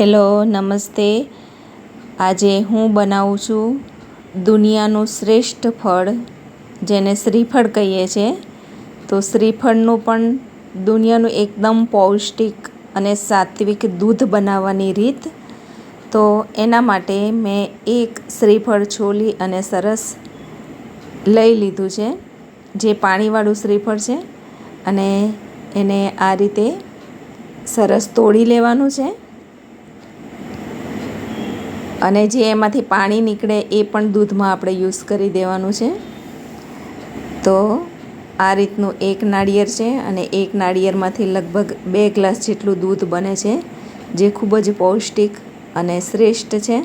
Hello, નમસ્તે. આજે હું બનાવું છું દુનિયાનું શ્રેષ્ઠ ફળ, જેને શ્રીફળ કહીએ છીએ તો શ્રીફળનું પણ દુનિયાનું એકદમ પૌષ્ટિક અને સાત્વિક દૂધ બનાવવાની રીત. તો એના માટે મેં એક શ્રીફળ છોલી અને સરસ લઈ લીધું છે, જે પાણીવાળું શ્રીફળ છે. અને એને આ રીતે સરસ તોડી લેવાનું છે. અને જે એમાંથી પાણી નીકળે એ પણ દૂધમાં આપણે યુઝ કરી દેવાનું છે. તો આ રીતનું એક નાળિયેર છે અને એક નાળિયેરમાંથી લગભગ બે ગ્લાસ જેટલું દૂધ બને છે, જે ખૂબ જ પૌષ્ટિક અને શ્રેષ્ઠ છે.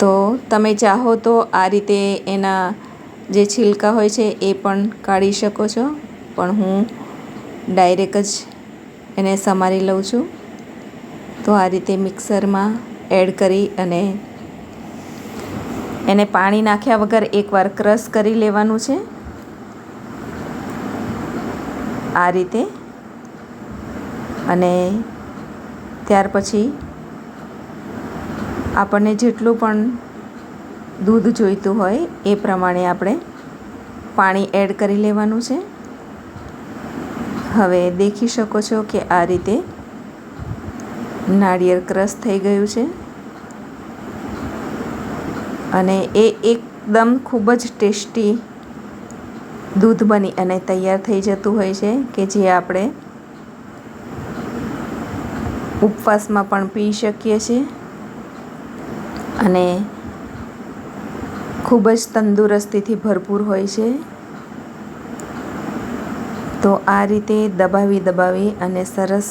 તો તમે ચાહો તો આ રીતે એના જે છિલકા હોય છે એ પણ કાઢી શકો છો, પણ હું ડાયરેક્ટ જ એને સમારી લઉં છું. તો આ રીતે મિક્સરમાં એડ કરી અને એને પાણી નાખ્યા વગર એકવાર ક્રશ કરી લેવાનું છે. આ રીતે. અને ત્યાર પછી આપણને જેટલું પણ દૂધ જોઈતું હોય એ પ્રમાણે આપણે પાણી એડ કરી લેવાનું છે. હવે દેખી શકો છો કે આ રીતે નાળિયેર ક્રશ થઈ ગયું છે. અને એ એકદમ ખૂબ જ ટેસ્ટી દૂધ બની અને તૈયાર થઈ જતું હોય છે કે જે આપણે ઉપવાસમાં પણ પી શકીએ છીએ. અને ખૂબ જ તંદુરસ્તીથી ભરપૂર હોય છે. તો આ રીતે દબાવી દબાવી અને સરસ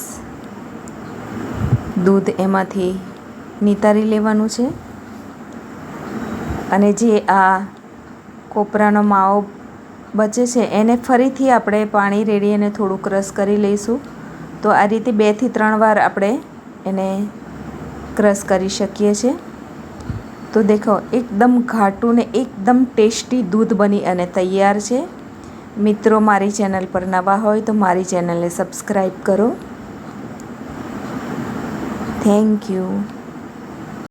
દૂધ એમાંથી નિતારી લેવાનું છે. અને જે આ કોપરાનો માવો બચે છે, એને ફરીથી આપણે પાણી રેડી અને થોડું ક્રશ કરી લઈશું. તો આ રીતે બેથી ત્રણ વાર આપણે એને ક્રશ કરી શકીએ છીએ. તો દેખો, એકદમ ઘાટું ને એકદમ ટેસ્ટી દૂધ બની અને તૈયાર છે. મિત્રો, મારી ચેનલ પર નવા હોય તો મારી ચેનલને સબસ્ક્રાઈબ કરો. Thank you.